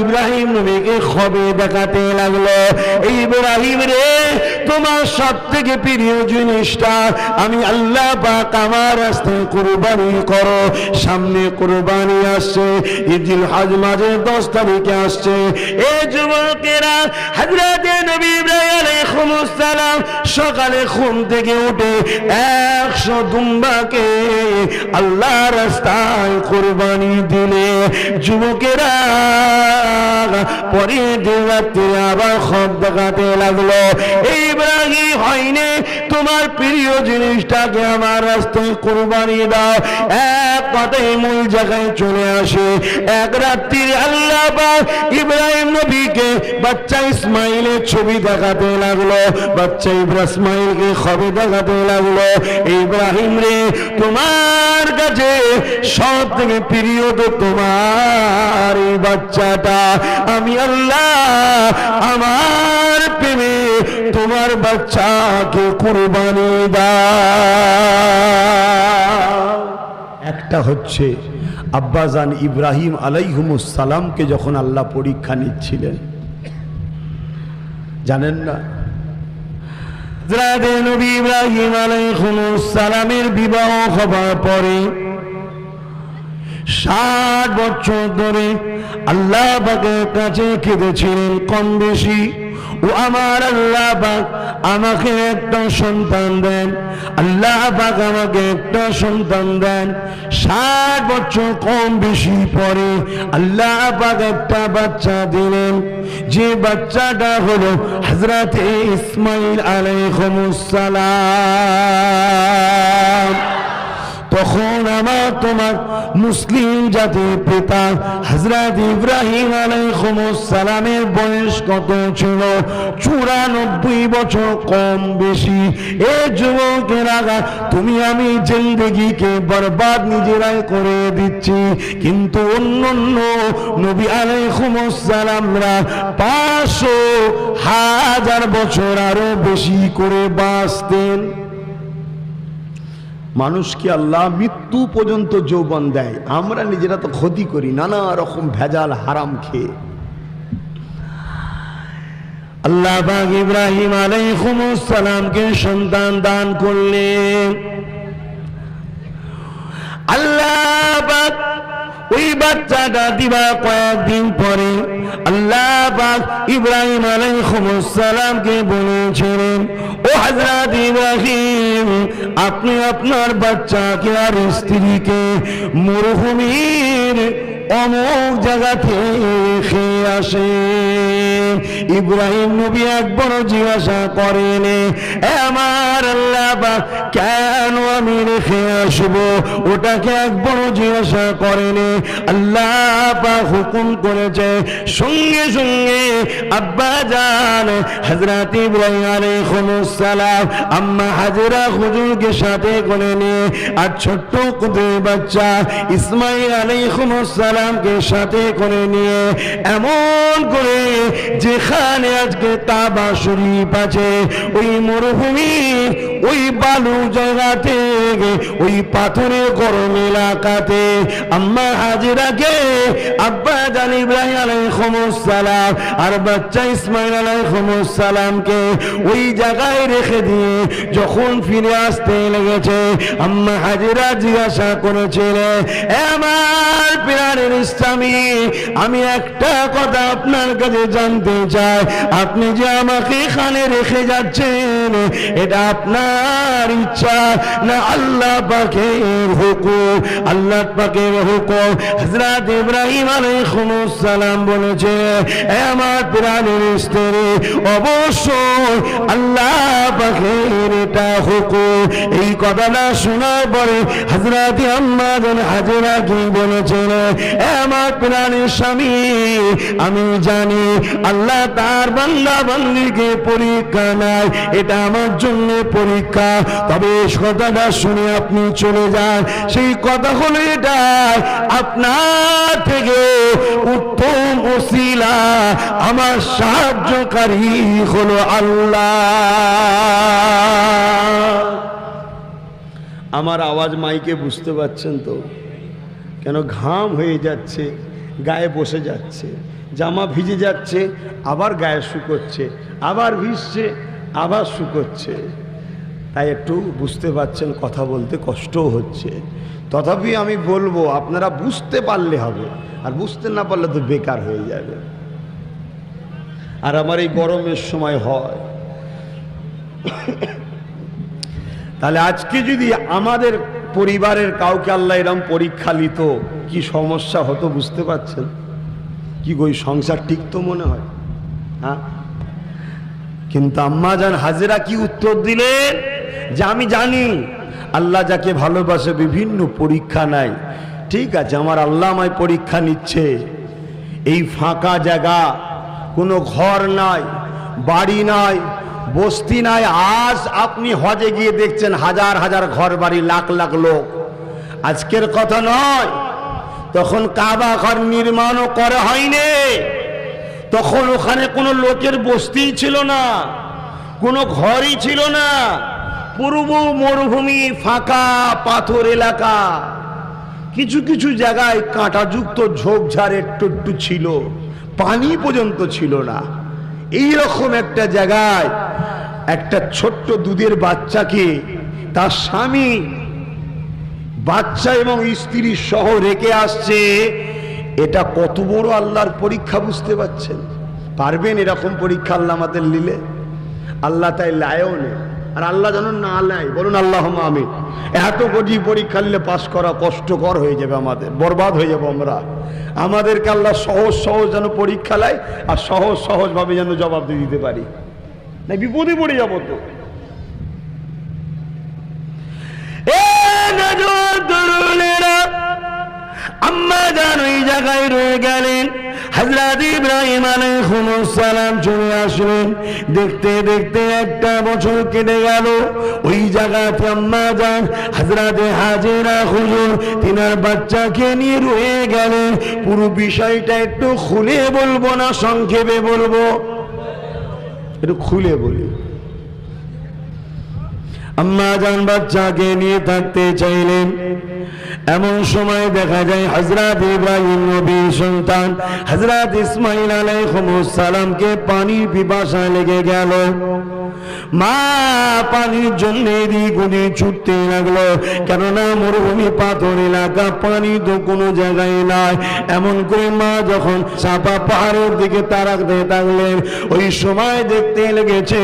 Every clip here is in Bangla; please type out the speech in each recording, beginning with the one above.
ইব্রাহিম নবীকে খবে দেখাতে লাগল। ইব্রাহিম রে তোমার সব থেকে প্রিয় জিনিসটা, আমি আল্লাহ পাক আমার রাস্তায় কুরবানি করো। সামনে কুরবানি আসছে, ঈদুল হজ মাঝে দশ তারিখে আসছে। এ যুবকেরা, হযরতে নবী ইব্রাহিম আলাইহিস সালাম সকালে ঘুম থেকে উঠে একশো দুম্বাকে আল্লাহ রাস্তায় কোরবানি দিলে। যুবকেরা পরে দিন রাত্রে আবার খব দেখাতে লাগল। ইব্রাহিম হয়নি। তোমার প্রিয় জিনিসটাকে আমার রাস্তায় কোরবানি দাও। এক কথায় মূল জায়গায় চলে আসে। এক রাত্রি আল্লাহ ইব্রাহিম নবীকে বাচ্চা ইসমাইলের ছবি দেখাতে লাগল। বাচ্চা ইব্রাহিমকে খবর দেখাতে লাগল। ইব্রাহিম রে, তোমার কাছে সব থেকে প্রিয় তো তোমার এই বাচ্চাটা। আমি আল্লাহ আমার প্রেমে তোমার বাচ্চাকে কুরবানি দাও। একটা হচ্ছে আব্বাজান ইব্রাহিম সালামকে যখন আল্লাহ পরীক্ষা নিচ্ছিলেন। জানেন না? ইব্রাহিম বিবাহ হবার পরে ষাট বছর ধরে আল্লাহ পাকের কাছে কেঁদেছিলেন কম বেশি। ও আমার আল্লাহ পাক আমাকে একটা সন্তান দেন। আল্লাহ পাক আমাকে একটা সন্তান দেন। ষাট বছর কম বেশি পরে আল্লাহ পাক একটা বাচ্চা দিলেন। যে বাচ্চাটা হলো হজরতে ইসমাইল আলাইহিসসালাম তখন আমার তোমার মুসলিম জাতির পিতা হজরত ইব্রাহিম সালামের বয়স কত ছিল? চুরানব্বই বছর কম বেশি। এ যুবকেরা তুমি আমি জিন্দগিকে বরবাদ নিজেরাই করে দিচ্ছি। কিন্তু অন্য অন্য নবী সালামরা পাঁচশো হাজার বছর আরও বেশি করে বাঁচতেন। মানুষকে আল্লাহ মৃত্যু পর্যন্ত যৌবন দেয়। আমরা নিজেরা তো ক্ষতি করি, নানা রকম ভেজাল হারাম খেয়ে। আল্লাহ ইব্রাহিম সালামকে সন্তান দান করলেন। আল্লাহ ওই বাচ্চাটা দিবা কয়েকদিন পরে আল্লাহ ইব্রাহিম সালামকে বলেছিলেন ও হাজরাত ইব্রাহিম আপনি আপনার বাচ্চাকে আর স্ত্রীকে মরুভূমির অমুক জায়গাতে আসে। ইব্রাহিম নবী একবার জিজ্ঞাসা করেন আমার আল্লাহ কেন আমি রেখে আসব? ওটাকে একবার জিজ্ঞাসা করেন, আল্লাহ পাক হুকুম করেছে। সঙ্গে সঙ্গে আব্বা জান হজরত ইব্রাহিম আলাইহিস সালাম, আম্মা হাজরা হুজুরকে সাথে করে নিয়ে, আর ছোট্ট কুদরে বাচ্চা ইসমাইল আলাইহিস সালামকে সাথে করে নিয়ে, এমন করে, যেখানে আজকে তাবা শরীফ আছে, ওই মরুভূমি, ওই বালু জায়গাতে ওই পাথরের গরম এলাকাতে। আম্মা হাজিরাকে আব্বা জান ইব্রাহিম আলাইহিস সালাম আর বাচ্চা ইসমাইল আলাইহিস সালামকে ওই জায়গায় রেখে দিয়ে যখন ফিরে আসতে লেগেছে, আম্মা হাজিরা জিজ্ঞাসা করেছিলেন "এ আমার প্রাণের ইসলামী আমি একটা কথা আপনার কাছে জানতে চাই, আপনি যে আমাকে এখানে রেখে যাচ্ছেন, এটা আপনার ইচ্ছা না আল্লাহ পাকের হুকুম? আল্লাহ পাকের হুকুম। হযরত ইব্রাহিম আলাইহিস সালাম বলেছে, "এ আমার প্রাণের স্ত্রী, অবশ্যই আল্লাহ পাকের এটা হুকুম। এই কথাটা শোনার পরে হযরত আম্মা জান হাজরা কি বলেছেন, "এ আমার প্রাণের স্বামী আমি জানি আল্লাহ তার বান্দা বান্দিকে পরীক্ষা নাই এটা আমার জন্য পরীক্ষা। তবে কথাটা শুনে আপনি চলে যান। সেই কথা হলো এটা, আপনার থেকে উত্তম ওসিলা আমার সাহায্যকারী হলো আল্লাহ। আমার আওয়াজ মাইকে বুঝতে পারছেন তো? কেন ঘাম হয়ে যাচ্ছে, গায়ে বসে যাচ্ছে। জামা ভিজে যাচ্ছে, আবার গায়ে শুকোচ্ছে আবার ভিজছে, আবার শুকোচ্ছে তাই একটু বুঝতে পারছেন, কথা বলতে কষ্টও হচ্ছে। তথাপি আমি বলব, আপনারা বুঝতে পারলে হবে, আর বুঝতে না পারলে তো বেকার হয়ে যাবে। আর আমার এই গরমের সময় হয়। তাহলে আজকে যদি আমাদের পরিবারের কাউকে আল্লাহ এরম পরীক্ষা নিত কি সমস্যা হতো বুঝতে পারছেন? কি গই সংসার টিকতো মনে হয়? হ্যাঁ? কিন্তু আম্মা যান হাজেরা কি উত্তর দিলেন? যে আমি জানি, আল্লাহ যাকে ভালোবাসে বিভিন্ন পরীক্ষা নাই ঠিক আছে, আমার আল্লাহ আমায় পরীক্ষা নিচ্ছে। এই ফাঁকা জায়গা, কোনো ঘর নাই, বাড়ি নাই, বস্তি নাই। আজ আপনি হজে গিয়ে দেখছেন হাজার হাজার ঘর বাড়ি লাখ লাখ লোক। আজকের কথা নয় তখন কাবা ঘর নির্মাণও করা হয়নি। তখন ওখানে কোনো লোকের বস্তি ছিল না, কোনো ঘরই ছিল না। পূর্ব মরুভূমি ফাঁকা পাথর এলাকা। কিছু কিছু জায়গায় কাঁটাযুক্ত ঝোপঝাড় একটু একটু ছিল, পানি পর্যন্ত ছিল না। এই রকম একটা জায়গায় একটা ছোট্ট দুধের বাচ্চাকে তার স্বামী বাচ্চা এবং স্ত্রী সহ রেখে আসছে, এটা কত বড় আল্লাহর পরীক্ষা বুঝতে পারছেন? পারবেন এরকম পরীক্ষা আল্লাহ আমাদের নিলে? আল্লাহ তাই লায়ও নেই। আর আল্লাহ যেন না নেয়, বলুন আল্লাহ আমি এত কোটি পরীক্ষা নিলে পাশ করা কষ্টকর হয়ে যাবে আমাদের, বরবাদ হয়ে যাব আমরা। আমাদেরকে আল্লাহ সহজ সহজ যেন পরীক্ষা নেয়, আর সহজ সহজভাবে যেন জবাব দিয়ে দিতে পারি। না, বিপদে পড়ে যাব তো। জায়গায় রয়ে গেলেন। হজরত ইব্রাহিম সালাম চলে আসলেন। দেখতে দেখতে একটা বছর কেটে গেল। ওই জায়গাতে আম্মা যান হজরতে হাজেরা হুজুর, তিনার বাচ্চাকে নিয়ে রয়ে গেলেন। পুরো বিষয়টা একটু খুলে বলব না, সংক্ষেপে বলব? একটু খুলে বলি। আম্মা জান বাচ্চাকে নিয়ে থাকতে চাইলেন। এমন সময় দেখা যায় হজরত ইব্রাহিম নবীর সন্তান হজরত ইসমাইল আলাইহিসসালামকে পানির পিপাসা লেগে গেল। মা পানির জন্য ওদিক ছুটতে লাগল। কেননা মরুভূমি পাথর এলাকা, পানি তো কোনো জায়গায় নাই। এমন করে মা যখন সাপা পাহাড়ের দিকে তারাকতে থাকলেন, ওই সময় দেখতে লেগেছে,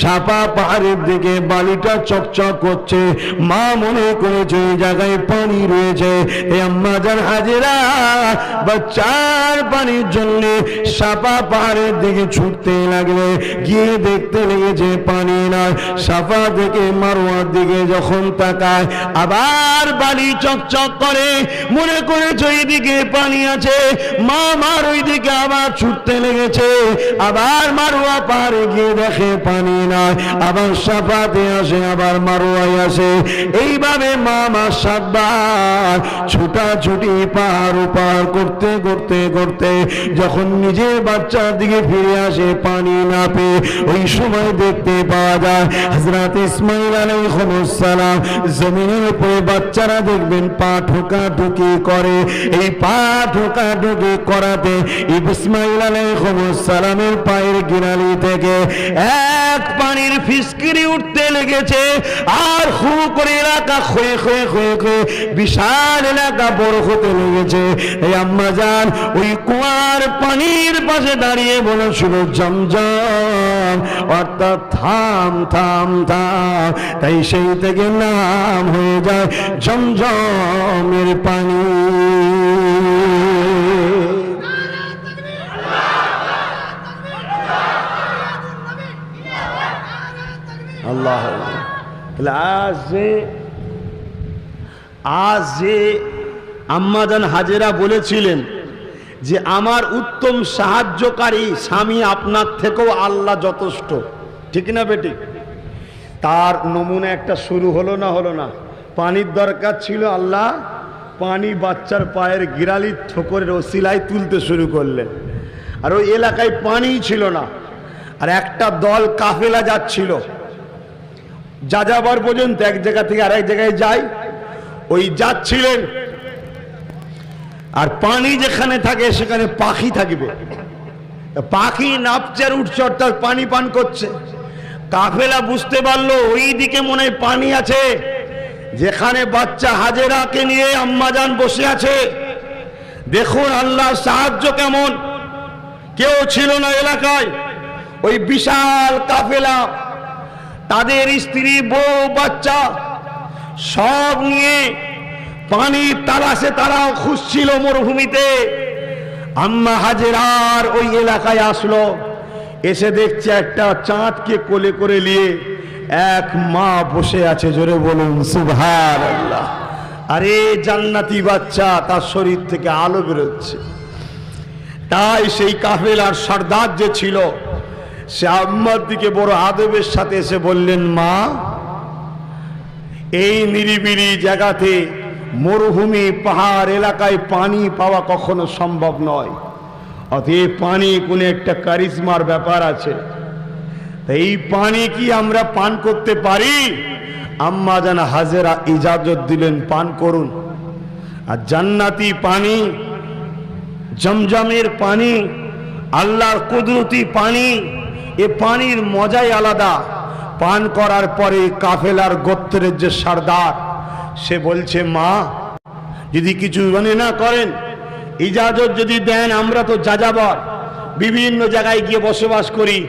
সাপা পাহাড়ের দিকে বালিটা চকচক করছে। মা মনে করেছে ওই জায়গায় পানি রয়েছে। আম্মা যান হাজেরা, বাচ্চার পানির জন্য সাপা পাহাড়ের দিকে ছুটতে লাগলে, গিয়ে দেখতে লেগেছে পানি নয়। সাফা থেকে মারোয়ার দিকে যখন তাকায়, আবার বালি চকচক করে, মনে করেছে ওইদিকে পানি আছে। মা মার ওইদিকে আবার ছুটতে লেগেছে। আবার মারোয়া পাহাড়ে গিয়ে দেখে পানি নয়। আবার সাফাতে আসে, আবার মারোয়ায় আসে। এইভাবে মা মা সাতবার ছুটাছুটি পাহাড় পার করতে করতে করতে যখন নিজের বাচ্চার দিকে ফিরে আসে, পানি না পেয়ে ওই সময় দেখতে পাওয়া যায় হজরত ইসমাইল আলাইহিসসালাম জমিনের উপরে বাচ্চারা দেখবেন পা ঠোকা ঠুকি করে। এই পা ঠোকা ঠুকি করাতে ইসমাইল আলাইহিসসালামের পায়ের গিরালি থেকে এক পানির ফিসকিরি উঠতে লেগেছে। আর হু করে এলাকা খয়ে খয়ে খয়ে খয়ে বিশাল এলাকা বড় হতে লেগেছে। এই আম্মা যান ওই কুয়ার পানির পাশে দাঁড়িয়ে বলেছিল, জমজম। অর্থাৎ থাম থাম থাম। তাই সেই থেকে নাম হয়ে যায় জমজমের পানি। আল্লাহ। তাহলে আজ যে আজ যে আম্মাজান হাজেরা বলেছিলেন যে, আমার উত্তম সাহায্যকারী স্বামী আপনার থেকেও আল্লাহ যথেষ্ট। ঠিক না বেটি? তার নমুনা একটা শুরু হলো না হলো না। পানির দরকার ছিল আল্লাহ পানি বাচ্চার পায়ের গিরালি ঠোকরের ওসিলায় তুলতে শুরু করলেন। আর ওই এলাকায় পানিই ছিল না। আর একটা দল কাফেলা যাচ্ছিল। যা যাবার পর্যন্ত এক জায়গা থেকে আরেক জায়গায় যায়। ওই যাচ্ছিলেন। আর পানি যেখানে থাকে সেখানে পাখি থাকবে। পাখি নাপচার উঠছে অর্থাৎ পানি পান করছে। কাফেলা বুঝতে পারল ওই দিকে মনে পানি আছে। যেখানে বাচ্চা হাজেরাকে নিয়ে আম্মাজান বসে আছে। দেখুন আল্লাহ সাহায্য কেমন। কেউ ছিল না এলাকায়। ওই বিশাল কাফেলা, তাদের স্ত্রী, বউ, বাচ্চা সব নিয়ে পানির তালাশে তারাও খুঁজছিল মরুভূমিতে। আম্মা হাজেরার ওই এলাকায় আসলো। এসে দেখছে একটা চাঁদকে কোলে করে নিয়ে এক মা বসে আছে, জোরে বলুন সুভার আল্লাহ আরে, জান্নাতি বাচ্চা, তার শরীর থেকে আলো বেরোচ্ছে। তাই সেই কাফেলার সর্দার যে ছিল, সে আম্মার দিকে বড় আদবের সাথে এসে বললেন, মা, এই নিরিবিলি জায়গাতে মরুভূমি, পাহাড় এলাকায় পানি পাওয়া কখনো সম্ভব নয়। অতএব পানি কোনো একটা কারিজমার ব্যাপার আছে। এই পানি কি আমরা পান করতে পারি? আম্মা যেন হাজেরা ইজাজত দিলেন, পান করুন। আর জান্নাতি পানি, জমজমের পানি, আল্লাহর কুদরতি পানি, এ পানির মজাই আলাদা। পান করার পরে কাফেলার গোত্রের যে সর্দার, সে বলছে, মা, যদি কিছু মনে না করেন ইজাজত যদি দেন, আমরা তো যাযাবর। বিভিন্ন জায়গায় গিয়ে বসবাস করি।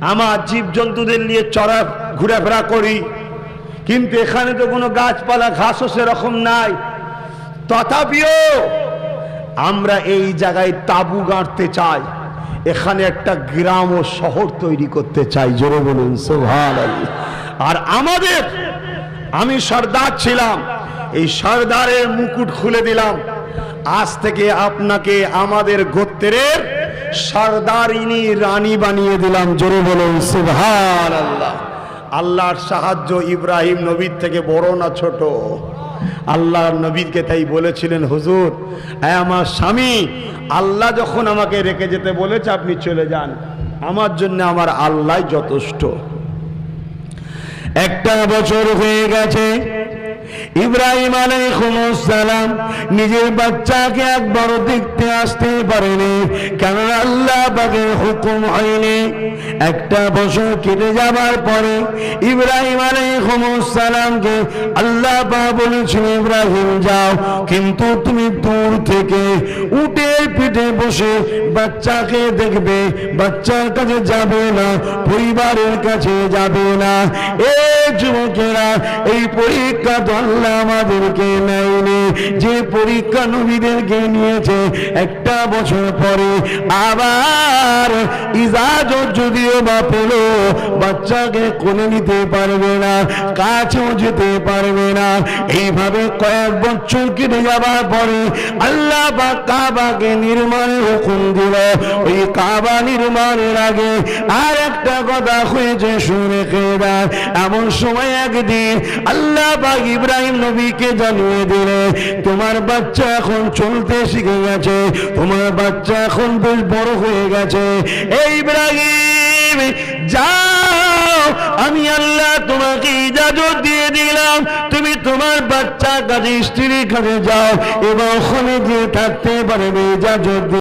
আমার জীবজন্তুদের নিয়ে চড়া, ঘোরাফেরা করি। কিন্তু এখানে তো কোনো গাছপালা ঘাসও সেরকম নাই। তথাপিও আমরা এই জায়গায় তাবু গাঁটতে চাই। এখানে একটা গ্রাম ও শহর তৈরি করতে চাই। জোরে বলুন সোভাল আর আমাদের, আমি সর্দার ছিলাম। এই সর্দারের মুকুট খুলে দিলাম। আজ থেকে আপনাকে আমাদের গোত্রের সর্দারিনী রানী বানিয়ে দিলাম। জোরে বলুন সুভান আল্লাহ আল্লাহর সাহায্য ইব্রাহিম নবীর থেকে বড় না ছোট? আল্লাহ নবীকে তাই বলেছিলেন, হুজুর হ্যাঁ আমার স্বামী, আল্লাহ যখন আমাকে রেখে যেতে বলেছে, আপনি চলে যান। আমার জন্য আমার আল্লাহ যথেষ্ট। একটা বছর হয়ে গেছে ইব্রাহিম আলাইহিসসালাম নিজের বাচ্চাকে একবার দেখতে আসতে পারেনি। কারণ আল্লাহ পাকের হুকুম হয়নি। একটা বছর কেটে যাবার পরে ইব্রাহিম আলাইহিসসালামকে আল্লাহ পাক বলেছিল ইব্রাহিম, যাও। কিন্তু তুমি দূর থেকে উটের পিঠে বসে বাচ্চাকে দেখবে। বাচ্চার কাছে যাবে না, পরিবারের কাছে যাবে না। এই যুবকেরা, এই পরীক্ষা আল্লাহ আমাদেরকে নেয়নি। যে পরীক্ষা নবীদেরকে নিয়েছে, একটা বছর পরে আবার ইজাজত যদিও বা পেল, বাচ্চাকে কোলে নিতে পারবে না, কাছেও যেতে পারবে না। এইভাবে কয়েক বছর কেটে যাবার পরে আল্লাহ বা কাবাকে নির্মাণের হুকুম দিল। ওই কাবা নির্মাণের আগে আর একটা কথা হয়েছে, শুনে খেয়ে এমন সময় একদিন আল্লাহ বা ইব্রাহিম নবীকে জানিয়ে দিলে, তোমার বাচ্চা এখন চলতে শিখে গেছে, তোমার বাচ্চা এখন বেশ বড় হয়ে গেছে। এই ইব্রাহিম, যাও, আমি আল্লাহ তোমাকে ইজাজত দিয়ে দিলাম, তুমি তোমার বাচ্চা কাছে স্ত্রীর কাছে যাও এবং ওখানে গিয়ে থাকতে পারবে ইজাজত